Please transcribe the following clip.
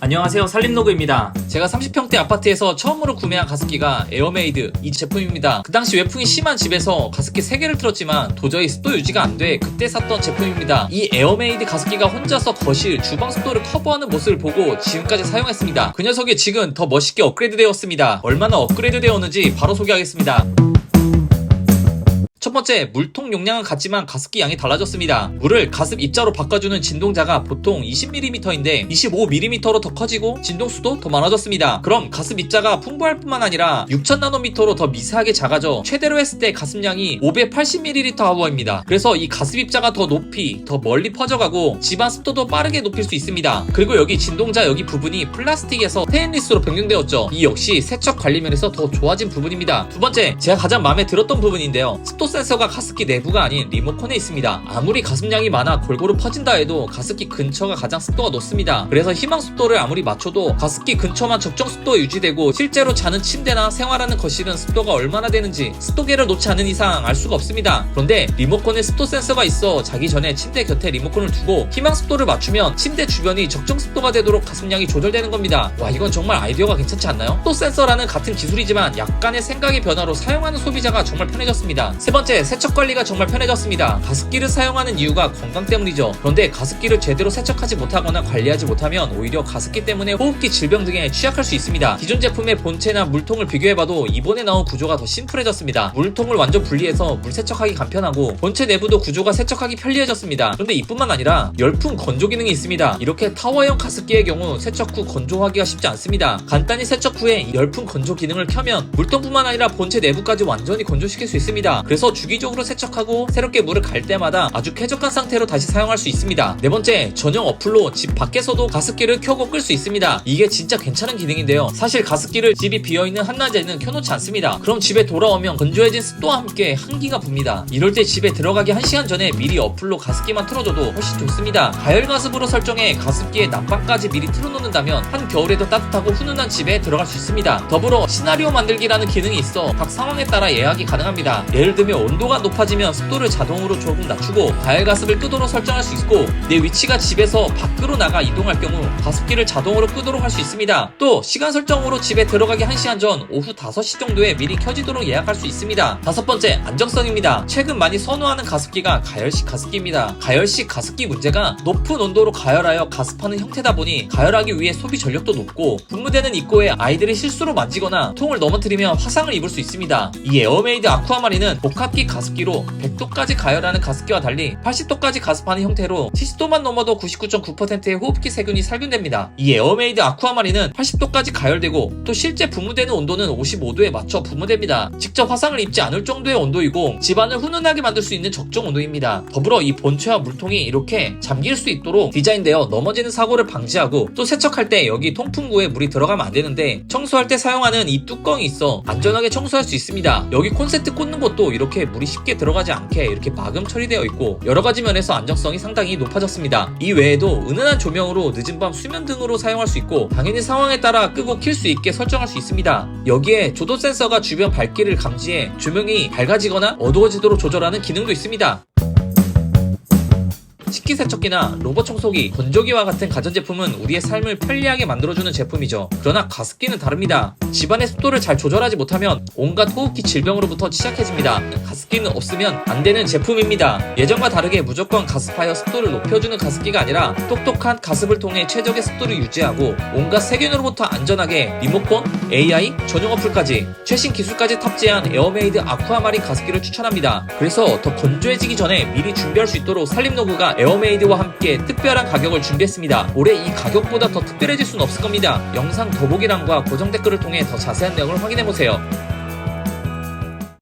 안녕하세요. 살림로그입니다. 제가 30평대 아파트에서 처음으로 구매한 가습기가 에어메이드 이 제품입니다. 그 당시 외풍이 심한 집에서 가습기 3개를 틀었지만 도저히 습도 유지가 안 돼 그때 샀던 제품입니다. 이 에어메이드 가습기가 혼자서 거실 주방 습도를 커버하는 모습을 보고 지금까지 사용했습니다. 그 녀석이 지금 더 멋있게 업그레이드 되었습니다. 얼마나 업그레이드 되었는지 바로 소개하겠습니다 첫 번째, 물통 용량은 같지만 가습기 양이 달라졌습니다. 물을 가습 입자로 바꿔주는 진동자가 보통 20mm인데 25mm로 더 커지고 진동수도 더 많아졌습니다. 그럼 가습 입자가 풍부할 뿐만 아니라 6000나노미터로 더 미세하게 작아져 최대로 했을 때 가습량이 580ml 아워입니다. 그래서 이 가습 입자가 더 높이, 더 멀리 퍼져가고 집안 습도도 빠르게 높일 수 있습니다. 그리고 여기 진동자 여기 부분이 플라스틱에서 스테인리스로 변경되었죠. 이 역시 세척 관리 면에서 더 좋아진 부분입니다. 두 번째, 제가 가장 마음에 들었던 부분인데요. 습도 센서가 가습기 내부가 아닌 리모컨에 있습니다. 아무리 가습량이 많아 골고루 퍼진다 해도 가습기 근처가 가장 습도가 높습니다. 그래서 희망 습도를 아무리 맞춰도 가습기 근처만 적정 습도가 유지되고 실제로 자는 침대나 생활하는 거실은 습도가 얼마나 되는지 습도계를 놓지 않은 이상 알 수가 없습니다. 그런데 리모컨에 습도 센서가 있어 자기 전에 침대 곁에 리모컨을 두고 희망 습도를 맞추면 침대 주변이 적정 습도가 되도록 가습량이 조절되는 겁니다. 와 이건 정말 아이디어가 괜찮지 않나요? 습도 센서라는 같은 기술이지만 약간의 생각의 변화로 사용하는 소비자가 정말 편해졌습니다. 세 번째, 세척 관리가 정말 편해졌습니다. 가습기를 사용하는 이유가 건강 때문이죠. 그런데 가습기를 제대로 세척하지 못하거나 관리하지 못하면 오히려 가습기 때문에 호흡기 질병 등에 취약할 수 있습니다. 기존 제품의 본체나 물통을 비교해봐도 이번에 나온 구조가 더 심플해졌습니다. 물통을 완전 분리해서 물 세척하기 간편하고 본체 내부도 구조가 세척하기 편리해졌습니다. 그런데 이뿐만 아니라 열풍 건조 기능이 있습니다. 이렇게 타워형 가습기의 경우 세척 후 건조하기가 쉽지 않습니다. 간단히 세척 후에 이 열풍 건조 기능을 켜면 물통뿐만 아니라 본체 내부까지 완전히 건조시킬 수 있습니다. 그래서 주기적으로 세척하고 새롭게 물을 갈 때마다 아주 쾌적한 상태로 다시 사용할 수 있습니다. 네 번째, 전용 어플로 집 밖에서도 가습기를 켜고 끌 수 있습니다. 이게 진짜 괜찮은 기능인데요. 사실 가습기를 집이 비어있는 한낮에는 켜놓지 않습니다. 그럼 집에 돌아오면 건조해진 습도와 함께 한기가 붑니다. 이럴 때 집에 들어가기 1시간 전에 미리 어플로 가습기만 틀어줘도 훨씬 좋습니다. 가열 가습으로 설정해 가습기에 난방까지 미리 틀어놓는다면 한겨울에도 따뜻하고 훈훈한 집에 들어갈 수 있습니다. 더불어 시나리오 만들기라는 기능이 있어 각 상황에 따라 예약이 가능합니다. 예를 들면 온도가 높아지면 습도를 자동으로 조금 낮추고 가열 가습을 끄도록 설정할 수 있고 내 위치가 집에서 밖으로 나가 이동할 경우 가습기를 자동으로 끄도록 할 수 있습니다. 또 시간 설정으로 집에 들어가기 1시간 전 오후 5시 정도에 미리 켜지도록 예약할 수 있습니다. 다섯 번째 안정성입니다. 최근 많이 선호하는 가습기가 가열식 가습기입니다. 가열식 가습기 문제가 높은 온도로 가열하여 가습하는 형태다 보니 가열하기 위해 소비 전력도 높고 분무되는 입구에 아이들이 실수로 만지거나 통을 넘어뜨리면 화상을 입을 수 있습니다. 이 에어메이드 아쿠아마린은 복합 기 가습기로 100도까지 가열하는 가습기와 달리 80도까지 가습하는 형태로 70도만 넘어도 99.9%의 호흡기 세균이 살균됩니다. 이 에어메이드 아쿠아마린은 80도까지 가열되고 또 실제 분무되는 온도는 55도에 맞춰 분무됩니다. 직접 화상을 입지 않을 정도의 온도이고 집안을 훈훈하게 만들 수 있는 적정 온도입니다. 더불어 이 본체와 물통이 이렇게 잠길 수 있도록 디자인되어 넘어지는 사고를 방지하고 또 세척할 때 여기 통풍구에 물이 들어가면 안 되는데 청소할 때 사용하는 이 뚜껑이 있어 안전하게 청소할 수 있습니다. 여기 콘센트 꽂는 것도 이렇게 물이 쉽게 들어가지 않게 이렇게 마금 처리되어 있고 여러 가지 면에서 안정성이 상당히 높아졌습니다. 이 외에도 은은한 조명으로 늦은 밤 수면 등으로 사용할 수 있고 당연히 상황에 따라 끄고 킬 수 있게 설정할 수 있습니다. 여기에 조도 센서가 주변 밝기를 감지해 조명이 밝아지거나 어두워지도록 조절하는 기능도 있습니다. 식기 세척기나 로봇 청소기, 건조기와 같은 가전제품은 우리의 삶을 편리하게 만들어주는 제품이죠. 그러나 가습기는 다릅니다. 집안의 습도를 잘 조절하지 못하면 온갖 호흡기 질병으로부터 취약해집니다. 가습기는 없으면 안 되는 제품입니다. 예전과 다르게 무조건 가습하여 습도를 높여주는 가습기가 아니라 똑똑한 가습을 통해 최적의 습도를 유지하고 온갖 세균으로부터 안전하게 리모컨, AI, 전용 어플까지 최신 기술까지 탑재한 에어메이드 아쿠아마린 가습기를 추천합니다. 그래서 더 건조해지기 전에 미리 준비할 수 있도록 살림노그가 에어 메이드와 함께 특별한 가격을 준비했습니다. 올해 이 가격보다 더 특별해질 수는 없을 겁니다. 영상 더보기란과 고정 댓글을 통해 더 자세한 내용을 확인해보세요.